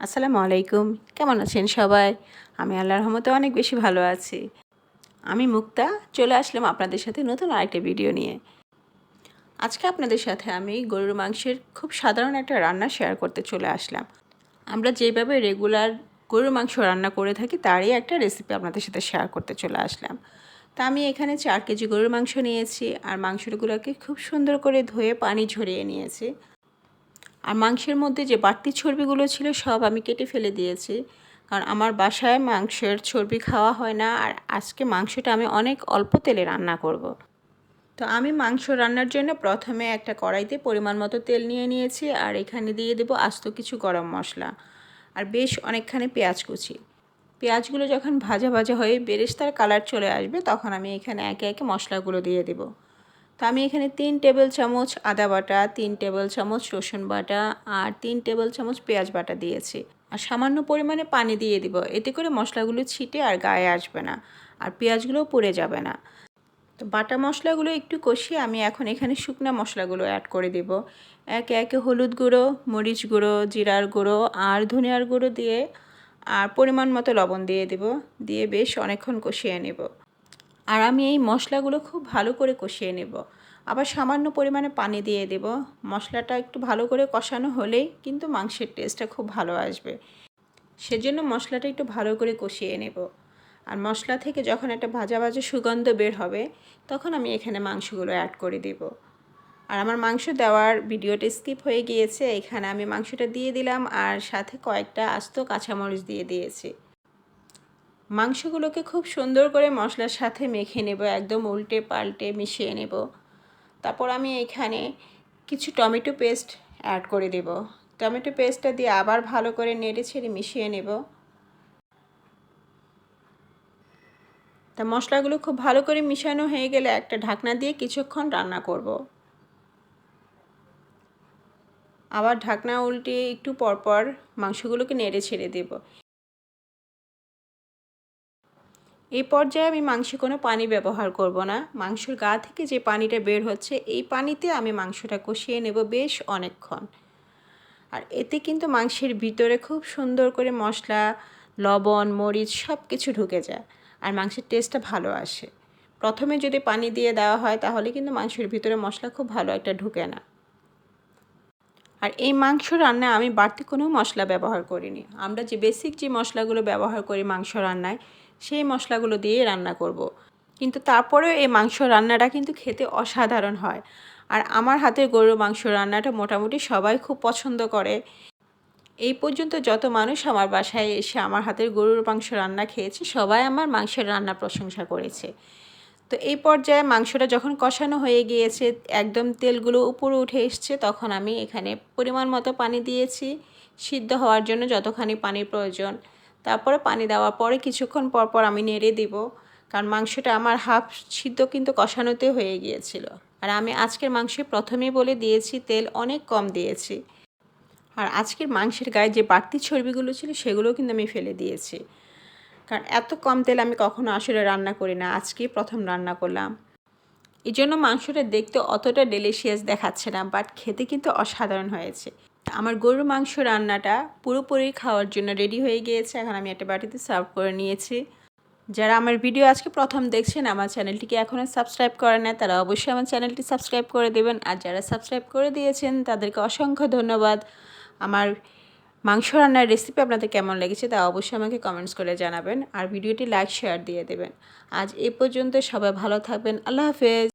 আসসালামু আলাইকুম। কেমন আছেন সবাই? আমি আল্লাহর রহমতে অনেক বেশি ভালো আছি। আমি মুক্তা, চলে আসলাম আপনাদের সাথে নতুন আরেকটা ভিডিও নিয়ে। আজকে আপনাদের সাথে আমি গরুর মাংসের খুব সাধারণ একটা রান্না শেয়ার করতে চলে আসলাম। আমরা যেভাবে রেগুলার গরুর মাংস রান্না করে থাকি, তারই একটা রেসিপি আপনাদের সাথে শেয়ার করতে চলে আসলাম। তা আমি এখানে চার কেজি গরুর মাংস নিয়েছি, আর মাংসগুলোকে খুব সুন্দর করে ধুয়ে পানি ঝরিয়ে নিয়েছি। আর মাংসের মধ্যে যে বাড়তি চর্বিগুলো ছিল সব আমি কেটে ফেলে দিয়েছি। কারণ আমার বাসায় মাংসের চর্বি খাওয়া হয় না আর আজকে মাংসটা আমি অনেক অল্প তেলে রান্না করব। তো আমি মাংস রান্নার জন্য প্রথমে একটা কড়াইতে পরিমাণ মতো তেল নিয়ে নিয়েছি আর এখানে দিয়ে দেবো আস্ত কিছু গরম মশলা আর বেশ অনেকখানি পেঁয়াজ কুচি। পেঁয়াজগুলো যখন ভাজা ভাজা হয়ে বেরেস্তার কালার চলে আসবে তখন আমি এখানে একে একে মশলাগুলো দিয়ে দেবো। তো আমি এখানে তিন টেবিল চামচ আদা বাটা, তিন টেবিল চামচ রসুন বাটা আর তিন টেবিল চামচ পেঁয়াজ বাটা দিয়েছি। আর সামান্য পরিমাণে পানি দিয়ে দিব। এতে করে মশলাগুলো ছিটে আর গায়ে আসবে না আর পেঁয়াজগুলোও পুড়ে যাবে না। তো বাটা মশলাগুলো একটু কষিয়ে আমি এখন এখানে শুকনা মশলাগুলো অ্যাড করে দিব। একে একে হলুদ গুঁড়ো, মরিচ গুঁড়ো, জিরার গুঁড়ো আর ধনিয়ার গুঁড়ো দিয়ে আর পরিমাণ মতো লবণ দিয়ে দেব। দিয়ে বেশ অনেকক্ষণ কষিয়ে নেব। আর আমি এই মশলাগুলো খুব ভালো করে কষিয়ে নেব। আবার সামান্য পরিমাণে পানি দিয়ে দেব। মশলাটা একটু ভালো করে কষানো হলেই কিন্তু মাংসের টেস্টটা খুব ভালো আসবে। সেজন্য মশলাটা একটু ভালো করে কষিয়ে নেব। আর মশলা থেকে যখন একটা ভাজা ভাজা সুগন্ধ বের হবে, তখন আমি এখানে মাংসগুলো অ্যাড করে দেব। আর আমার মাংস দেওয়ার ভিডিওটা স্কিপ হয়ে গিয়েছে, এখানে আমি মাংসটা দিয়ে দিলাম আর সাথে কয়েকটা আস্ত কাঁচামরিচ দিয়ে দিয়েছি। মাংসগুলোকে খুব সুন্দর করে মশলার সাথে মেখে নেব, একদম উল্টে পাল্টে মিশিয়ে নেব। তারপর আমি এখানে কিছু টমেটো পেস্ট অ্যাড করে দেব। টমেটো পেস্টটা দিয়ে আবার ভালো করে নেড়ে ছেড়ে মিশিয়ে নেব। তা মশলাগুলো খুব ভালো করে মিশানো হয়ে গেলে একটা ঢাকনা দিয়ে কিছুক্ষণ রান্না করব। আবার ঢাকনা উল্টে একটু পরপর মাংসগুলোকে নেড়ে ছেড়ে দেব। এই পর্যায়ে আমি মাংসে কোনো পানি ব্যবহার করব না। মাংসের গা থেকে যে পানিটা বের হচ্ছে, এই পানিতে আমি মাংসটা কষিয়ে নেব বেশ অনেকক্ষণ। আর এতে কিন্তু মাংসের ভিতরে খুব সুন্দর করে মশলা, লবণ, মরিচ সব কিছু ঢুকে যায় আর মাংসের টেস্টটা ভালো আসে। প্রথমে যদি পানি দিয়ে দেওয়া হয়, তাহলে কিন্তু মাংসের ভিতরে মশলা খুব ভালো একটা ঢুকে না। আর এই মাংস রান্নায় আমি বাড়তি কোনো মশলা ব্যবহার করিনি। আমরা যে বেসিক যে মশলাগুলো ব্যবহার করি মাংস রান্নায় সেই মশলাগুলো দিয়ে রান্না করব। কিন্তু তারপরেও এই মাংস রান্নাটা কিন্তু খেতে অসাধারণ হয়। আর আমার হাতের গরুর মাংস রান্নাটা মোটামুটি সবাই খুব পছন্দ করে। এই পর্যন্ত যত মানুষ আমার বাসায় এসে আমার হাতের গরুর মাংস রান্না খেয়েছে, সবাই আমার মাংসের রান্না প্রশংসা করেছে। তো এই পর্যায়ে মাংসটা যখন কষানো হয়ে গিয়েছে, একদম তেলগুলো উপরে উঠে এসছে, তখন আমি এখানে পরিমাণ মতো পানি দিয়েছি। সিদ্ধ হওয়ার জন্য যতখানি পানির প্রয়োজন। তারপরে পানি দেওয়ার পরে কিছুক্ষণ পর পর আমি নেড়ে দিব, কারণ মাংসটা আমার হাফ সিদ্ধ কিন্তু কষানোতে হয়ে গিয়েছিল। আর আমি আজকের মাংসে প্রথমেই বলে দিয়েছি, তেল অনেক কম দিয়েছি। আর আজকের মাংসের গায়ে যে বাড়তি চর্বিগুলো ছিল, সেগুলোও কিন্তু আমি ফেলে দিয়েছি। কারণ এত কম তেল আমি কখনো আসলে রান্না করি না, আজকেই প্রথম রান্না করলাম। এই জন্য মাংসটা দেখতে অতটা ডেলিশিয়াস দেখাচ্ছে না বাট খেতে কিন্তু অসাধারণ হয়েছে। আমার গরুর মাংস রান্নাটা পুরোপুরি খাওয়ার জন্য রেডি হয়ে গিয়েছে। এখন আমি একটা বাটিতে সার্ভ করে নিয়েছি। যারা আমার ভিডিও আজকে প্রথম দেখছেন, আমার চ্যানেলটিকে এখনও সাবস্ক্রাইব করে নেয় তারা অবশ্যই আমার চ্যানেলটি সাবস্ক্রাইব করে দেবেন। আর যারা সাবস্ক্রাইব করে দিয়েছেন, তাদেরকে অসংখ্য ধন্যবাদ। আমার মাংস রান্নার রেসিপি আপনাদের কেমন লেগেছে, তা অবশ্যই আমাকে কমেন্টস করে জানাবেন। আর ভিডিওটি লাইক শেয়ার দিয়ে দেবেন। আজ এ পর্যন্ত সবাই ভালো থাকবেন। আল্লাহ হাফেজ।